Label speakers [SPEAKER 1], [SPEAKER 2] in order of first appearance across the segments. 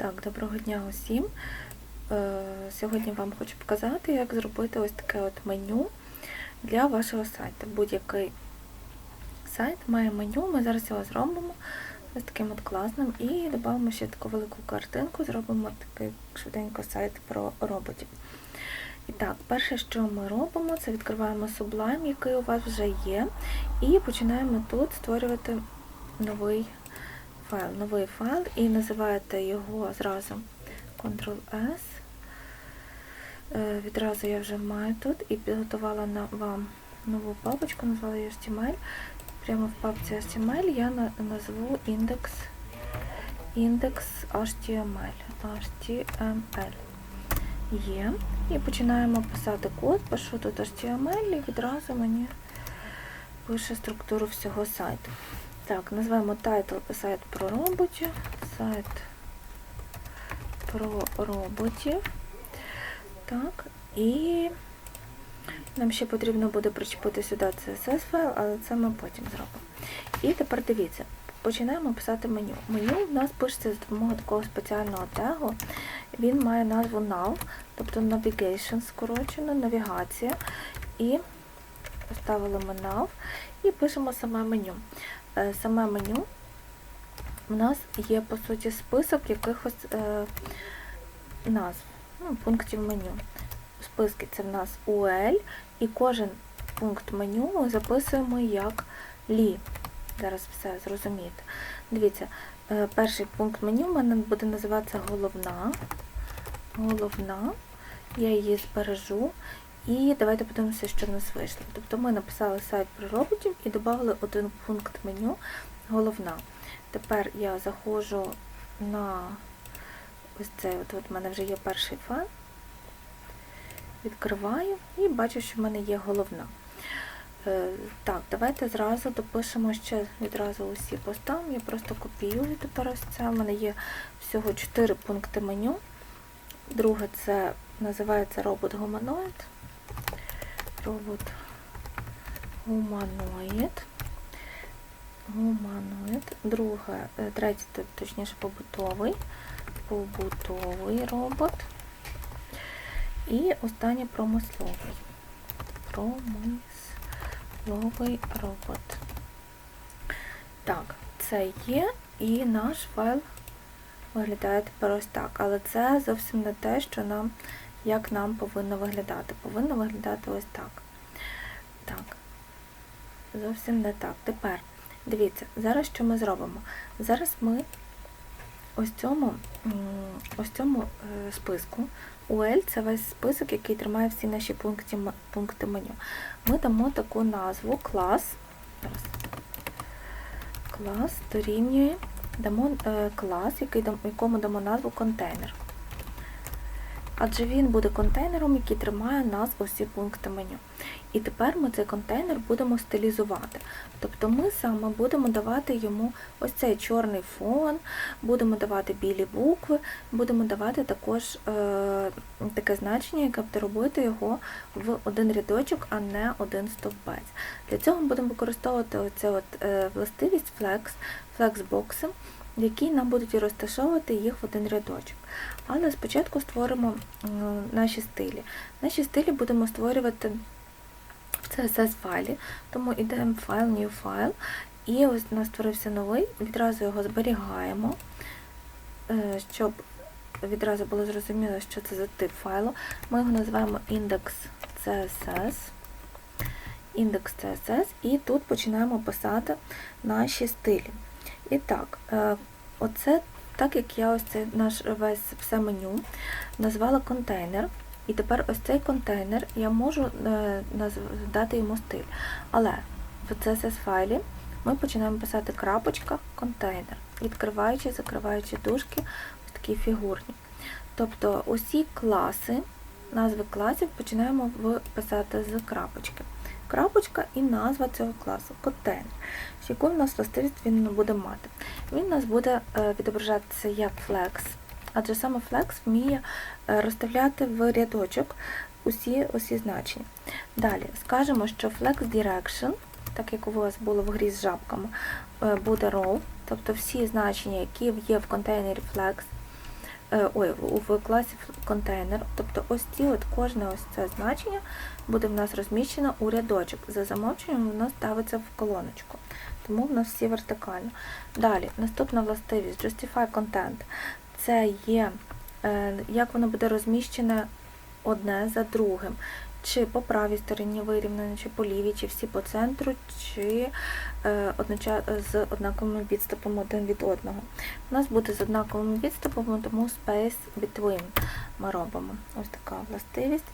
[SPEAKER 1] Так, доброго дня усім. Е, Сьогодні вам хочу показати, як зробити ось таке от меню для вашого сайту. Будь-який сайт має меню, ми зараз його зробимо ось таким от класним і додамо ще таку велику картинку, зробимо такий швиденько сайт про роботів. І так, перше, що ми робимо, це відкриваємо Sublime, який у вас вже є, і починаємо тут створювати новий файл, новий файл і називаєте його зразу Ctrl-S. Е, Відразу я вже маю тут і підготувала вам нову папочку, назвала її HTML. Прямо в папці HTML я назву індекс індекс HTML. HTML. Є. І починаємо писати код, пишу тут HTML і відразу мені пише структуру всього сайту. Так, назвемо title сайт про роботів. Сайт про роботів. Так, і нам ще потрібно буде причепити сюди CSS файл, але це ми потім зробимо. І тепер дивіться, починаємо писати меню. Меню в нас пишеться з допомогою такого спеціального тегу. Він має назву nav, тобто navigation скорочено, навігація. І поставили ми nav і пишемо саме меню. Е, Саме меню у нас є, по суті, список якихось е, назв, ну, пунктів меню. Списки це в нас UL, і кожен пункт меню ми записуємо як лі. Зараз все зрозумієте. Дивіться, е, перший пункт меню в мене буде називатися головна. Головна. Я її збережу. І давайте подивимося, що в нас вийшло. Тобто ми написали сайт про роботів і додали один пункт меню головна. Тепер я заходжу на ось цей, от, от в мене вже є перший файл, відкриваю і бачу, що в мене є головна. Е, Так, давайте зразу допишемо ще відразу усі поставимо. Я просто копіюю тепер ось це. У мене є всього 4 пункти меню. Друге це називається робот Робот гуманоїд. Гуманоїд. Друге, е, третє, точніше, побутовий. Побутовий робот. І останнє промисловий. Промисловий робот. Так, це є, і наш файл виглядає тепер ось так. Але це зовсім не те, що нам, як нам повинно виглядати. Повинно виглядати ось так. Так. Зовсім не так. Тепер, дивіться, зараз що ми зробимо? Зараз ми ось цьому, ось цьому е, списку, UL це весь список, який тримає всі наші пункти, пункти меню. Ми дамо таку назву клас. Зараз. Клас дорівнює, дамо е, клас, який, якому дамо назву контейнер. Адже він буде контейнером, який тримає нас усі пункти меню. І тепер ми цей контейнер будемо стилізувати. Тобто ми саме будемо давати йому ось цей чорний фон, будемо давати білі букви, будемо давати також е, таке значення, яке буде робити його в один рядочок, а не один стовбець. Для цього ми будемо використовувати оце от, е, властивість flex, флексбокси, які нам будуть розташовувати їх в один рядочок. Але спочатку створимо наші стилі. Наші стилі будемо створювати в CSS файлі, тому йдемо в файл, New File, і ось у нас створився новий, відразу його зберігаємо, е, щоб відразу було зрозуміло, що це за тип файлу. Ми його називаємо index.css, index.css, і тут починаємо писати наші стилі. І так, е, оце так як я ось цей наш весь все меню назвала контейнер. І тепер ось цей контейнер я можу е, дати йому стиль. Але в CSS файлі ми починаємо писати крапочка контейнер, відкриваючи, закриваючи дужки, ось такі фігурні. Тобто усі класи, назви класів починаємо писати з крапочки. Крапочка і назва цього класу контейнер. Яку в нас властивість він буде мати? Він у нас буде е, відображатися як flex, адже саме flex вміє е, розставляти в рядочок усі, усі значення. Далі скажемо, що flex direction, так як у вас було в грі з жабками, е, буде row, тобто всі значення, які є в контейнері flex, ой, в в класі контейнер. Тобто ось ці от кожне ось це значення буде в нас розміщено у рядочок. За замовченням воно ставиться в колоночку. Тому в нас всі вертикально. Далі, наступна властивість Justify Content. Це є, е, як воно буде розміщене одне за другим. Чи по правій стороні вирівняно, чи по лівій, чи всі по центру, чи е, з однаковим відступом один від одного. У нас буде з однаковим відступом, тому space between ми робимо. Ось така властивість.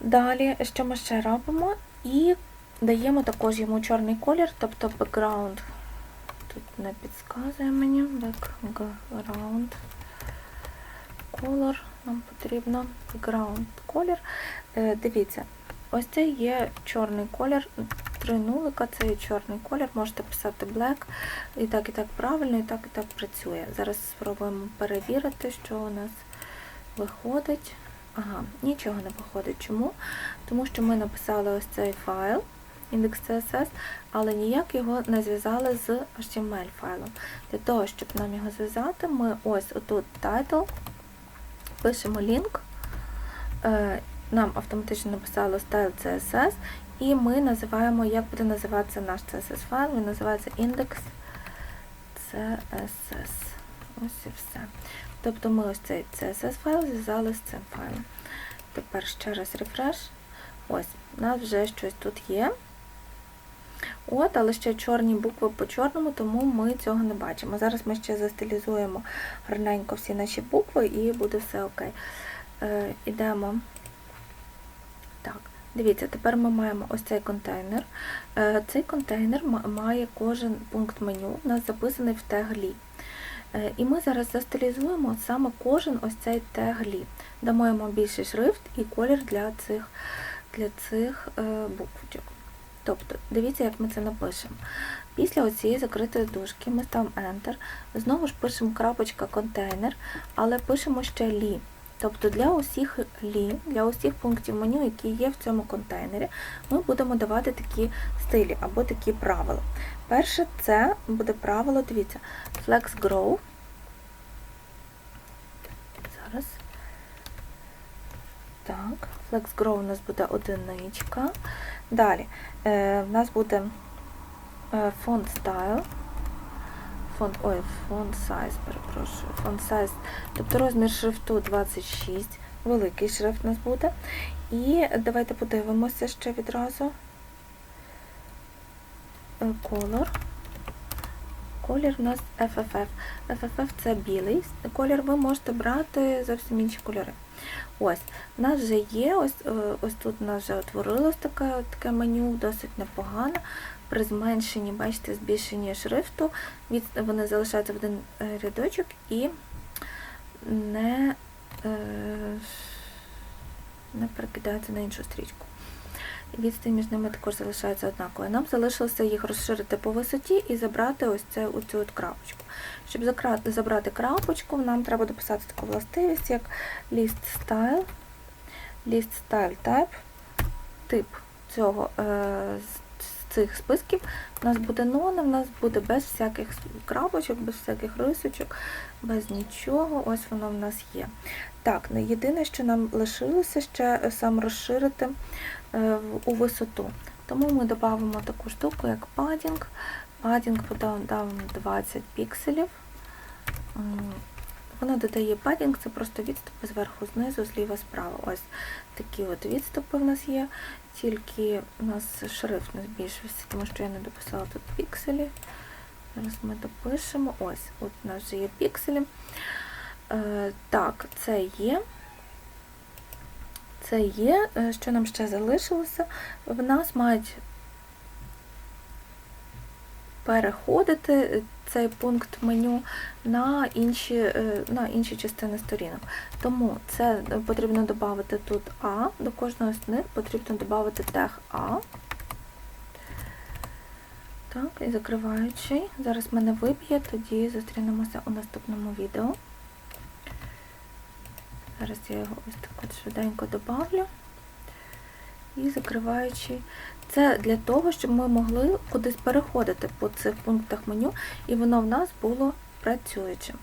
[SPEAKER 1] Далі, що ми ще робимо? І даємо також йому чорний колір, тобто background. Тут не підказує мені background color нам потрібно background колір. Е, Дивіться, ось це є чорний колір, три нулика, це є чорний колір, можете писати black, і так, і так правильно, і так, і так працює. Зараз спробуємо перевірити, що у нас виходить. Ага, нічого не виходить. Чому? Тому що ми написали ось цей файл, index.css, але ніяк його не зв'язали з HTML файлом. Для того, щоб нам його зв'язати, ми ось отут title, пишемо лінк, е, нам автоматично написало style CSS, і ми називаємо, як буде називатися наш CSS файл, він називається index CSS. Ось і все. Тобто ми ось цей CSS файл зв'язали з цим файлом. Тепер ще раз рефреш. Ось, у нас вже щось тут є. От, але ще чорні букви по чорному, тому ми цього не бачимо. Зараз ми ще застилізуємо гарненько всі наші букви і буде все окей. Е, Ідемо. Так, дивіться, тепер ми маємо ось цей контейнер. Е, цей контейнер має кожен пункт меню, у нас записаний в теглі. Е, І ми зараз застилізуємо саме кожен ось цей теглі. Дамо йому більший шрифт і колір для цих, для цих е, буквочок. Тобто, дивіться, як ми це напишемо. Після оцієї закритої дужки ми ставимо Enter, знову ж пишемо крапочка контейнер, але пишемо ще лі. Тобто для усіх лі, для усіх пунктів меню, які є в цьому контейнері, ми будемо давати такі стилі або такі правила. Перше, це буде правило, дивіться, Flex Grow. Зараз. Так, Flex Grow у нас буде одиничка. Далі, е, в нас буде е, font style. Фонд, ой, фонд size, перепрошую, фонд size, тобто розмір шрифту 26, великий шрифт у нас буде. І давайте подивимося ще відразу. Е, Color. Колір у нас FFF. FFF це білий колір, ви можете брати зовсім інші кольори. Ось, у нас вже є, ось е, ось тут у нас вже утворилось таке, таке меню, досить непогане. При зменшенні, бачите, збільшенні шрифту, від, вони залишаються в один е, рядочок і не, е, не перекидаються на іншу стрічку. Відстань між ними також залишається однаковою. Нам залишилося їх розширити по висоті і забрати ось це, оцю от крапочку. Щоб забрати крапочку, нам треба дописати таку властивість, як list style, list style type, тип цього е, з цих списків у нас буде none, в нас буде без всяких крапочок, без всяких рисочок, без нічого. Ось воно в нас є. Так, ну, єдине, що нам лишилося ще сам розширити е, у висоту. Тому ми додамо таку штуку, як padding. Padding подав 20 пікселів. Воно додає padding, це просто відступи зверху, знизу, зліва, справа. Ось такі от відступи в нас є, тільки у нас шрифт не збільшився, тому що я не дописала тут пікселі. Зараз ми допишемо. Ось, от у нас вже є пікселі. Е, так, це є. Це є. Е, що нам ще залишилося? В нас мають переходити цей пункт меню на інші е, на інші частини сторінок. Тому це потрібно додати тут А, до кожного з них потрібно додати тег А. Так, і закриваючий. Зараз мене виб'є, тоді зустрінемося у наступному відео. Зараз я його ось так от швиденько добавлю. І закриваючи. Це для того, щоб ми могли кудись переходити по цих пунктах меню, і воно в нас було працюючим.